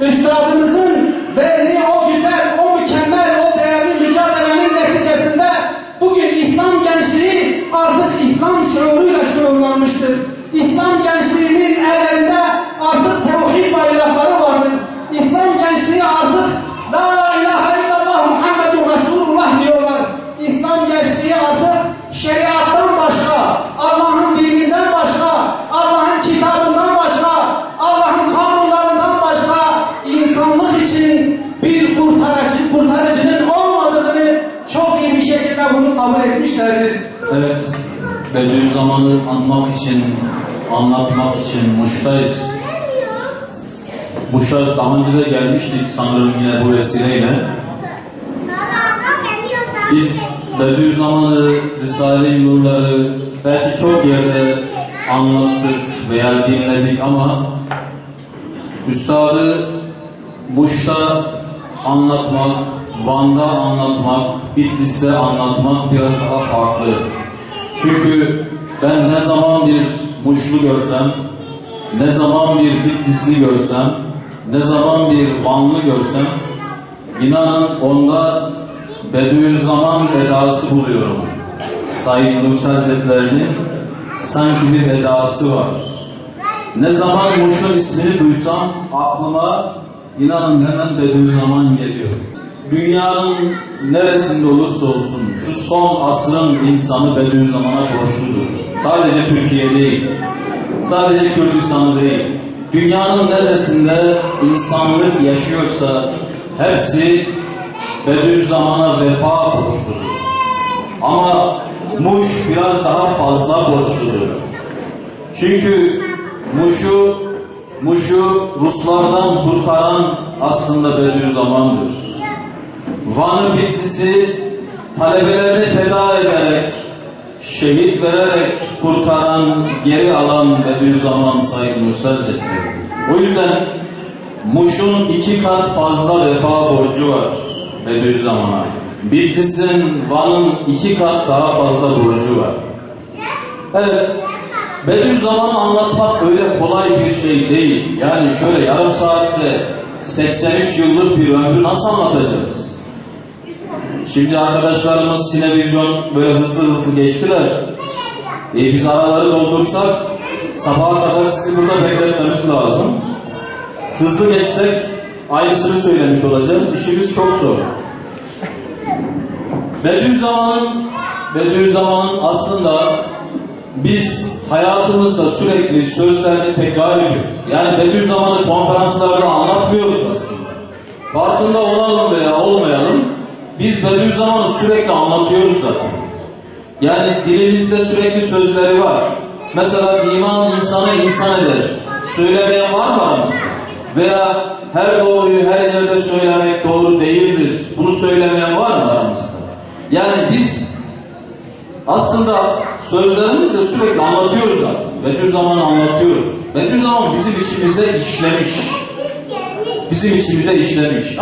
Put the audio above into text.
üstadımızın verdiği o güzel, o mükemmel, o değerli mücadelenin neticesinde bugün İslam gençliği artık İslam şuuruyla şuurlanmıştır. İslam gençliğinin ellerinde artık tevhid bayrakları vardır. İslam gençliği artık La ilahe kabul etmişlerdir. Evet, Bediüzzaman'ı anmak için, anlatmak için Muş'tayız. Muş'a daha önce de gelmiştik sanırım yine bu vesileyle. Biz Bediüzzaman'ı, Risale-i Nurları belki çok yerde anlattık veya dinledik ama Üstadı Muş'ta anlatmak, Van'da anlatmak, Bitlis'te anlatmak biraz daha farklı. Çünkü ben ne zaman bir Muşlu görsem, ne zaman bir Bitlisli görsem, ne zaman bir Vanlı görsem, inanın onda Bediüzzaman edası buluyorum. Said Nursi Hazretleri'nin sanki bir edası var. Ne zaman Muş'un ismini duysam aklıma inanın hemen Bediüzzaman geliyor. Dünyanın neresinde olursa olsun şu son asrın insanı Bediüzzaman'a borçludur. Sadece Türkiye değil, sadece Kürdistan'ı değil. Dünyanın neresinde insanlık yaşıyorsa hepsi Bediüzzaman'a vefa borçludur. Ama Muş biraz daha fazla borçludur. Çünkü Muş'u Muş'u Ruslardan kurtaran aslında Bediüzzaman'dır. Van'ı Bitlis'i talebelerini feda ederek, şehit vererek kurtaran, geri alan Bediüzzaman Nursi Hazretleri. O yüzden Muş'un iki kat fazla vefa borcu var Bediüzzaman'a. Bitlis'in, Van'ın iki kat daha fazla borcu var. Evet, Bediüzzaman'ı anlatmak öyle kolay bir şey değil. Yani şöyle yarım saatte 83 yıllık bir ömrü nasıl anlatacağız? Şimdi arkadaşlarımız sinevizyon böyle hızlı hızlı geçtiler. E, biz araları doldursak sabaha kadar sizi burada bekletmemiz lazım. Hızlı geçsek aynısını söylemiş olacağız. İşimiz çok zor. Bediüzzaman'ın Bediüzzaman'ın aslında biz hayatımızda sürekli sözlerini tekrar ediyoruz. Yani Bediüzzaman'ı konferanslarda anlatmıyoruz aslında. Farkında olalım veya olmayalım, biz Bediüzzaman'ı sürekli anlatıyoruz zaten. Yani dilimizde sürekli sözleri var. Mesela iman insanı insan eder. Söylemeyen var mı aramızda? Veya her doğruyu her yerde söylemek doğru değildir. Bunu söylemeyen var mı aramızda? Yani biz aslında sözlerimizle sürekli anlatıyoruz zaten. Bediüzzaman'ı anlatıyoruz. Bediüzzaman bizim içimize işlemiş. Bizim içimize işlemiş.